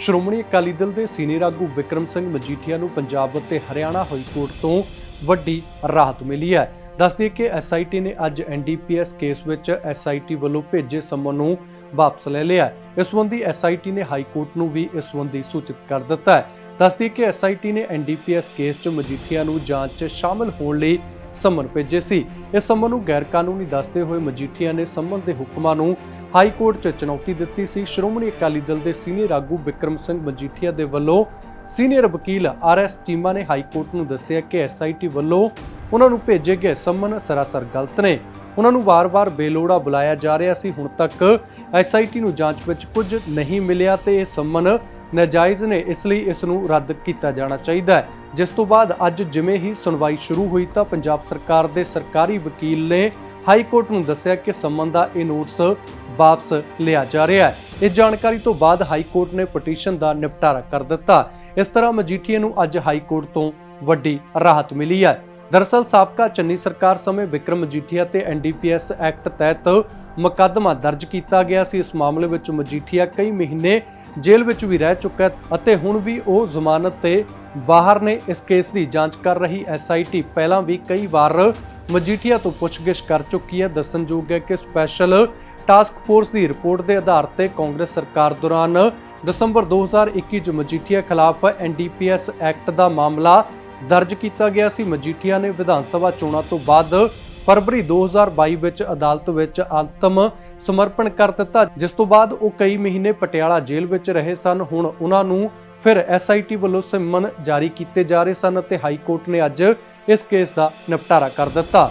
ਸ਼੍ਰੋਮਣੀ ਅਕਾਲੀ ਦਲ ਦੇ ਸੀਨੀਅਰ ਆਗੂ ਵਿਕਰਮ ਸਿੰਘ ਮਜੀਠੀਆ ਨੂੰ ਪੰਜਾਬ ਅਤੇ ਹਰਿਆਣਾ ਹਾਈ ਕੋਰਟ ਤੋਂ ਵੱਡੀ ਰਾਹਤ ਮਿਲੀ ਹੈ। ਦੱਸਦੇ ਕਿ ਐਸਆਈਟੀ ਨੇ ਅੱਜ ਐਨਡੀਪੀਐਸ ਕੇਸ ਵਿੱਚ ਐਸਆਈਟੀ ਵੱਲੋਂ ਭੇਜੇ ਸੰਮਨ ਨੂੰ ਵਾਪਸ ਲੈ ਲਿਆ ਇਸ ਸੰਬੰਧੀ ਐਸਆਈਟੀ ਨੇ ਹਾਈ ਕੋਰਟ ਨੂੰ ਵੀ ਇਸ ਸੰਬੰਧੀ ਸੂਚਿਤ ਕਰ ਦਿੱਤਾ ਹੈ। ਦੱਸਦੇ ਕਿ ਐਸਆਈਟੀ ਨੇ ਐਨਡੀਪੀਐਸ ਕੇਸ 'ਚ ਮਜੀਠੀਆ ਨੂੰ ਜਾਂਚ 'ਚ ਸ਼ਾਮਲ ਹੋਣ ਲਈ ਸਮਨ ਭੇਜੇ ਸੀ। ਇਸ ਸੰਮਨ ਨੂੰ ਗੈਰ ਕਾਨੂੰਨੀ ਦੱਸਦੇ ਹੋਏ ਮਜੀਠੀਆ ਨੇ ਸਮਨ ਦੇ ਹੁਕਮਾਂ ਨੂੰ ਹਾਈ ਕੋਰਟ 'ਚ ਚੁਣੌਤੀ ਦਿੱਤੀ ਸੀ। ਸ਼੍ਰੋਮਣੀ ਅਕਾਲੀ ਦਲ ਦੇ ਸੀਨੀਅਰ ਆਗੂ ਵਿਕਰਮ ਸਿੰਘ ਮਜੀਠੀਆ ਦੇ ਵੱਲੋਂ ਸੀਨੀਅਰ ਵਕੀਲ ਆਰ ਐਸ ਚੀਮਾ ਨੇ ਹਾਈ ਕੋਰਟ ਨੂੰ ਦੱਸਿਆ ਕਿ ਐਸਆਈਟੀ ਵੱਲੋਂ ਉਹਨਾਂ ਨੂੰ ਭੇਜੇ ਗਏ ਸੰਮਨ ਸਰਾਸਰ ਗਲਤ ਨੇ। ਉਹਨਾਂ ਨੂੰ ਵਾਰ-ਵਾਰ ਬੇਲੋੜਾ ਬੁਲਾਇਆ ਜਾ ਰਿਹਾ ਸੀ। ਹੁਣ ਤੱਕ ਐਸਆਈਟੀ ਨੂੰ ਜਾਂਚ ਵਿੱਚ ਕੁਝ ਨਹੀਂ ਮਿਲਿਆ ਤੇ ਇਹ ਸੰਮਨ ਨਾਜਾਇਜ਼ ਨੇ। ਇਸ ਲਈ ਇਸ ਨੂੰ ਰੱਦ ਕੀਤਾ ਜਾਣਾ ਚਾਹੀਦਾ ਹੈ। ਜਿਸ ਤੋਂ ਬਾਅਦ ਅੱਜ ਜਿਵੇਂ ਹੀ ਸੁਣਵਾਈ ਸ਼ੁਰੂ ਹੋਈ ਤਾਂ ਪੰਜਾਬ ਸਰਕਾਰ ਦੇ ਸਰਕਾਰੀ ਵਕੀਲ ਨੇ ਹਾਈ ਕੋਰਟ ਨੂੰ ਦੱਸਿਆ ਕਿ ਸੰਮਨ ਦਾ ਇਹ ਨੋਟਿਸ ਵਾਪਸ ਲਿਆ ਜਾ ਰਿਹਾ ਹੈ। ਇਸ ਜਾਣਕਾਰੀ ਤੋਂ ਬਾਅਦ ਹਾਈ ਕੋਰਟ ਨੇ ਪਟੀਸ਼ਨ ਦਾ ਨਿਪਟਾਰਾ ਕਰ ਦਿੱਤਾ। ਇਸ ਤਰ੍ਹਾਂ ਮਜੀਠੀਆ ਨੂੰ ਅੱਜ ਹਾਈ ਕੋਰਟ ਤੋਂ ਵੱਡੀ ਰਾਹਤ ਮਿਲੀ ਹੈ। ਦਰਅਸਲ ਸਾਬਕਾ ਚੰਨੀ ਸਰਕਾਰ ਸਮੇਂ ਵਿਕਰਮ ਮਜੀਠੀਆ ਤੇ ਐਨਡੀਪੀਐਸ ਐਕਟ ਤਹਿਤ ਮੁਕੱਦਮਾ ਦਰਜ ਕੀਤਾ ਗਿਆ ਸੀ। ਇਸ ਮਾਮਲੇ ਵਿੱਚ ਮਜੀਠੀਆ ਕਈ ਮਹੀਨੇ ਜੇਲ੍ਹ ਵਿੱਚ ਵੀ ਰਹਿ ਚੁੱਕਾ ਅਤੇ ਹੁਣ ਵੀ ਉਹ ਜ਼ਮਾਨਤ ਤੇ ਬਾਹਰ ਨੇ। ਇਸ ਕੇਸ ਦੀ ਜਾਂਚ ਕਰ ਰਹੀ ਐਸਆਈਟੀ ਪਹਿਲਾਂ ਵੀ ਕਈ ਵਾਰ ਮਜੀਠੀਆ ਤੋਂ ਪੁੱਛਗਿੱਛ ਕਰ ਚੁੱਕੀ ਹੈ। ਦੱਸਣਯੋਗ ਹੈ ਕਿ ਸਪੈਸ਼ਲ ਟਾਸਕ ਫੋਰਸ ਦੀ ਰਿਪੋਰਟ ਦੇ ਆਧਾਰ ਤੇ ਕਾਂਗਰਸ ਸਰਕਾਰ ਦੌਰਾਨ ਦਸੰਬਰ 2021 ਚ ਮਜੀਠੀਆ ਖਿਲਾਫ ਐਨਡੀਪੀਐਸ ਐਕਟ ਦਾ ਮਾਮਲਾ ਦਰਜ ਕੀਤਾ ਗਿਆ ਸੀ। ਮਜੀਠੀਆ ਨੇ ਵਿਧਾਨ ਸਭਾ ਚੋਣਾਂ ਤੋਂ ਬਾਅਦ ਫਰਵਰੀ 2022 ਵਿੱਚ ਅਦਾਲਤ ਵਿੱਚ ਅੰਤਮ ਸਮਰਪਣ ਕਰ ਦਿੱਤਾ, ਜਿਸ ਤੋਂ ਬਾਅਦ ਉਹ ਕਈ ਮਹੀਨੇ ਪਟਿਆਲਾ ਜੇਲ੍ਹ ਵਿੱਚ ਰਹੇ ਸਨ। ਹੁਣ ਉਹਨਾਂ ਨੂੰ ਫਿਰ ਐਸਆਈਟੀ ਵੱਲੋਂ ਸੰਮਨ ਜਾਰੀ ਕੀਤੇ ਜਾ ਰਹੇ ਸਨ ਅਤੇ ਹਾਈ ਕੋਰਟ ਨੇ ਅੱਜ ਇਸ ਕੇਸ ਦਾ ਨਿਪਟਾਰਾ ਕਰ ਦਿੱਤਾ।